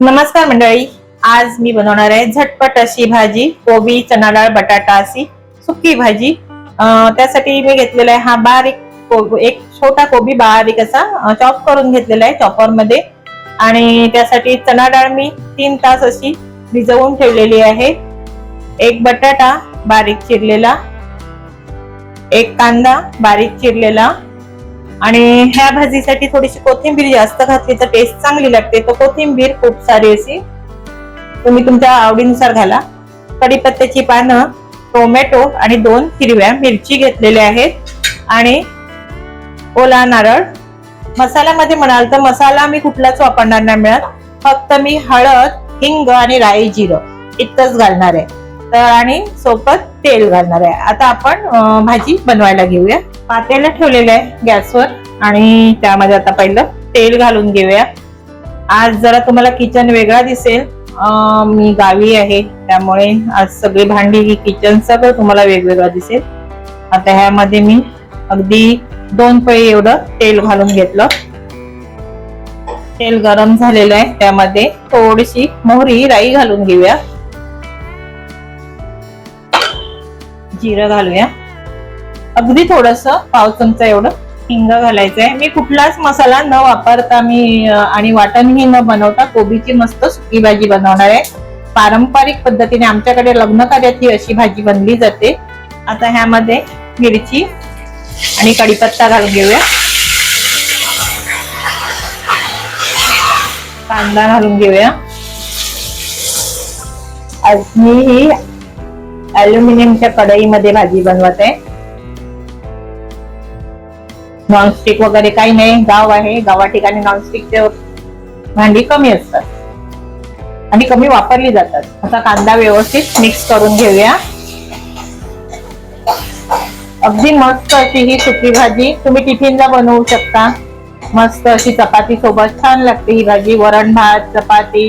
नमस्कार मंडळी आज मी बनवणार आहे झटपट अशी भाजी कोबी चना डाळ बटाटा अशी सुकी भाजी. त्यासाठी मी घेतलेला आहे हा बारीक एक छोटा कोबी बारीक असा चॉप करून घेतलेला आहे चॉपरमध्ये. आणि त्यासाठी चना डाळ मी तीन तास अशी भिजवून ठेवलेली आहे. एक बटाटा बारीक चिरलेला एक कांदा बारीक चिरलेला आणि ह्या भाजीसाठी थोडीशी कोथिंबीर जास्त घातली तर टेस्ट चांगली लागते. तर कोथिंबीर खूप सारी अशी तुम्ही तुमच्या आवडीनुसार घाला. कढीपत्त्याची पानं टोमॅटो आणि दोन हिरव्या मिरची घेतलेल्या आहेत. आणि ओला नारळ. मसाल्यामध्ये म्हणाल तर मसाला मी कुठलाच वापरणार नाही मिळत. फक्त मी हळद हिंग आणि राई जिरं इतकंच घालणार आहे. तर आणि सोबत तेल घालणार आहे. आता आपण भाजी बनवायला घेऊया. पातेला ठेवलेलं आहे गॅसवर आणि त्यामध्ये आता पहिलं तेल घालून घेऊया. आज जरा तुम्हाला किचन वेगळा दिसेल. मी गावी आहे त्यामुळे आज सगळी भांडी ही किचन सगळं तुम्हाला वेगवेगळं दिसेल. आता ह्यामध्ये मी अगदी दोन पळी एवढं तेल घालून घेतलं. तेल गरम झालेलं आहे त्यामध्ये थोडीशी मोहरी राई घालून घेऊया. जिरं घालूया. अगदी थोडस पाव चमचा एवढं हिंग घालायचं आहे मी कुठलाच मसाला न वापरता मी आणि वाटणही न बनवता कोबीची मस्त सुकी भाजी बनवणार आहे. पारंपरिक पद्धतीने आमच्याकडे लग्न कार्यात ही अशी भाजी बनली जाते. आता ह्यामध्ये मिरची आणि कढीपत्ता घालून घेऊया. कांदा घालून घेऊया. मी ही अल्युमिनियमच्या कढईमध्ये भाजी बनवत. आहे नॉनस्टिक वगैरे काही नाही. गाव आहे. गावा ठिकाणी नॉनस्टिकचे भांडी कमी असतात. आणि कमी वापरली जातात. असा कांदा व्यवस्थित मिक्स करून घेऊया. अगदी मस्त अशी ही सुकी भाजी. तुम्ही टिफिनला बनवू शकता. मस्त अशी चपाती सोबत. छान लागते ही भाजी. वरण भात चपाती.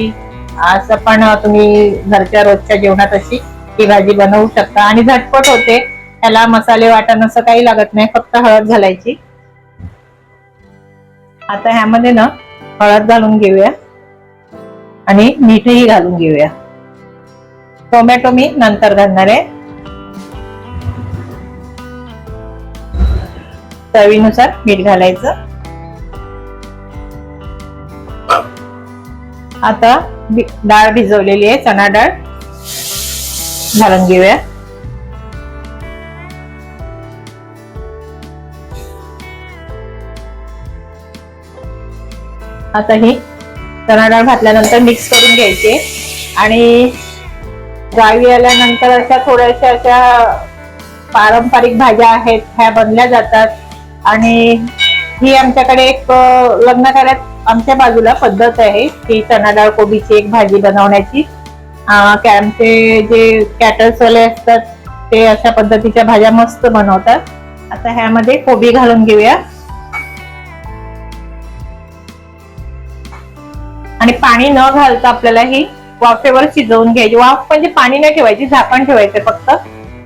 असं पण तुम्ही घरच्या रोजच्या जेवणात अशी ही भाजी बनवू शकता. आणि झटपट होते. त्याला मसाले वाटण असं काही लागत नाही. फक्त हळद घालायची. आता ह्यामध्ये ना हळद घालून घेऊया. आणि मीठही घालून घेऊया. टोमॅटो मी नंतर घालणार आहे. चवीनुसार मीठ घालायचं. आता डाळ भिजवलेली आहे. चणा डाळ घालून घेऊया आता ही चणा डाळ घातल्यानंतर मिक्स करून घ्यायची. आणि गावी आल्यानंतर अशा थोड्याशा अशा पारंपरिक भाज्या आहेत ह्या बनल्या जातात. आणि ही आमच्याकडे एक लग्न कार्यात आमच्या बाजूला पद्धत आहे. ही चणा डाळ कोबीची एक भाजी बनवण्याची. आमचे जे कॅटर्स वाले असतात ते अशा पद्धतीच्या भाज्या मस्त बनवतात. आता ह्यामध्ये कोबी घालून घेऊया. आणि पाणी न घालता आपल्याला ही वाफेवर शिजवून घ्यायची. वाफ म्हणजे पाणी नाही ठेवायची झाकण ठेवायचं फक्त.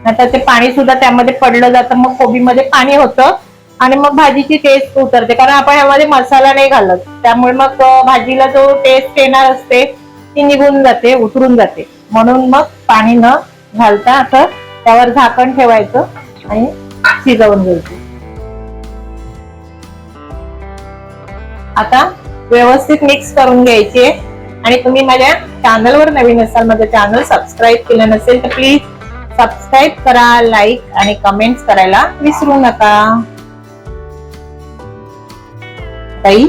नाहीतर ते पाणी सुद्धा त्यामध्ये पडलं जातं मग कोबीमध्ये पाणी होतं. आणि मग भाजीची टेस्ट उतरते. कारण आपण ह्यामध्ये मसाला नाही घालत. त्यामुळे मग भाजीला जो टेस्ट येणार असते ती निघून जाते उतरून जाते. म्हणून मग पाणी न घालता असं त्यावर झाकण ठेवायचं आणि शिजवून घ्यायचं. आता व्यवस्थित मिक्स करून घ्यायची. आणि तुम्ही माझ्या चॅनलवर नवीन असाल माझं चॅनल सबस्क्राईब केलं नसेल तर प्लीज सबस्क्राईब करा लाईक आणि कमेंट्स करायला विसरू नका. ताई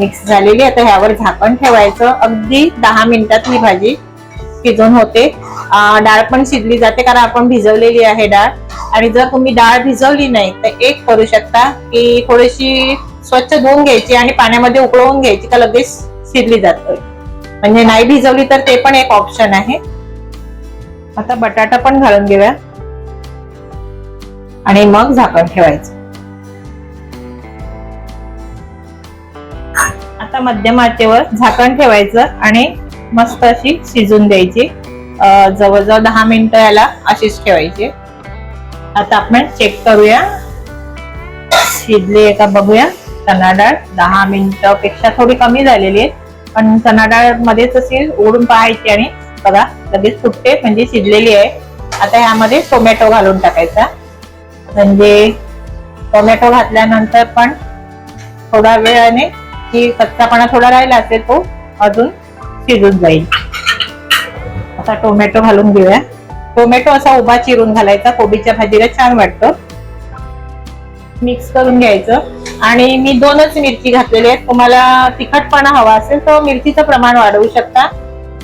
मिक्स झालेली. आता ह्यावर झाकण ठेवायचं. अगदी दहा मिनिटात ही भाजी शिजून होते. डाळ पण शिजली जाते कारण आपण भिजवलेली आहे डाळ. आणि जर तुम्ही डाळ भिजवली नाही तर एक करू शकता की थोडीशी स्वच्छ धुवून घ्यायची आणि पाण्यामध्ये उकळवून घ्यायची का लगेच शिजली जाते. म्हणजे नाही भिजवली तर ते पण एक ऑप्शन आहे. आता बटाटा पण घालून घेऊया. आणि मग झाकण ठेवायचं. आता मध्यम आचेवर झाकण ठेवायचं आणि मस्त अशी शिजून द्यायची. जवळजवळ दहा मिनिटं याला अशीच ठेवायची. आता आपण चेक करूया. शिजली का बघूया. चणा डाळ दहा मिनिटं पेक्षा थोडी कमी झालेली आहे. पण चणा डाळ मध्येच अशी ओढून पाहायची आणि बघा लगेच फुटते म्हणजे शिजलेली आहे. आता ह्यामध्ये टोमॅटो घालून टाकायचा. म्हणजे टोमॅटो घातल्यानंतर पण थोडा वेळाने की कच्चापणा थोडा राहिला असेल तो अजून शिजून जाईल. आता टोमॅटो घालून घेऊया. टोमॅटो असा उभा चिरून घालायचा कोबीच्या भाजीला छान वाटतं. मिक्स करून घ्यायचं. आणि मी दोनच मिरची घातलेली आहेत. तुम्हाला तिखटपणा हवा असेल तर मिरचीचं प्रमाण वाढवू शकता.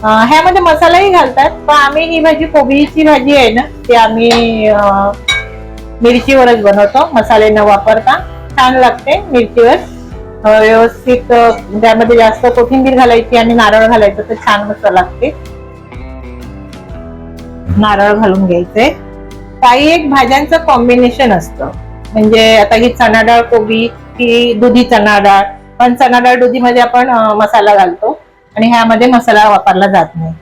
ह्यामध्ये मसालाही घालतात पण आम्ही ही भाजी कोबीची भाजी आहे ना ती आम्ही मिरचीवरच बनवतो. मसाले न वापरता. छान लागते मिरचीवर. व्यवस्थित त्यामध्ये जास्त कोथिंबीर घालायची आणि नारळ घालायचं तर छान मस्त लागते. नारळ घालून घ्यायचे. काही एक भाज्यांचं कॉम्बिनेशन असतं. म्हणजे आता ही चणा डाळ कोबी ही दुधी चणा डाळ पण चणा डाळ दुधीमध्ये आपण मसाला घालतो. आणि ह्यामध्ये मसाला वापरला जात नाही.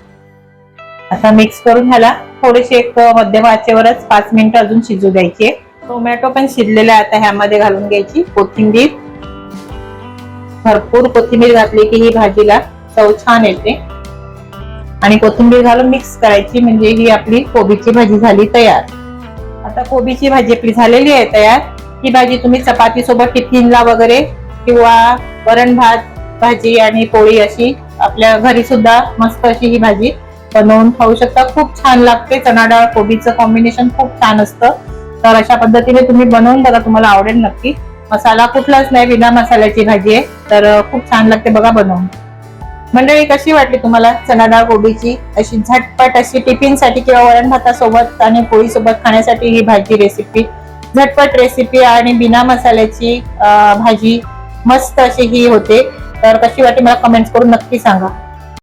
आता मिक्स करून ह्याला थोडीशी एक मध्यम आचेवरच पाच मिनिटं अजून शिजू द्यायचे. टोमॅटो पण शिजलेला आहे आता ह्यामध्ये घालून घ्यायची. कोथिंबीर भरपूर कोथिंबीर घातली की ही भाजीला चव छान येते. आणि कोथिंबीर घालून मिक्स करायची म्हणजे ही आपली कोबीची भाजी झाली तयार. आता कोबीची भाजी आपली झालेली आहे तयार. ही भाजी तुम्ही चपाती सोबत टिफिनला वगैरे किंवा वरण भात भाजी आणि पोळी अशी आपल्या घरी सुद्धा मस्त अशी ही भाजी बनवून खाऊ शकता. खूप छान लागते. चणा डाळ कोबीचं कॉम्बिनेशन खूप छान असतं. तर अशा पद्धतीने तुम्ही बनवून बघा तुम्हाला आवडेल नक्की. मसाला कुठलाच नाही बिना मसाल्याची भाजी आहे. तर खूप छान लागते बघा बनवून. मंडळी कशी वाटली तुम्हाला चना डाळ कोबीची? अशी झटपट अशी टिफिनसाठी किंवा वरण भातासोबत आणि पोळी सोबत खाण्यासाठी ही भाजी रेसिपी झटपट रेसिपी आणि बिना मसाल्याची भाजी मस्त अशी ही होते. तर कशी वाटली मला कमेंट्स करून नक्की सांगा.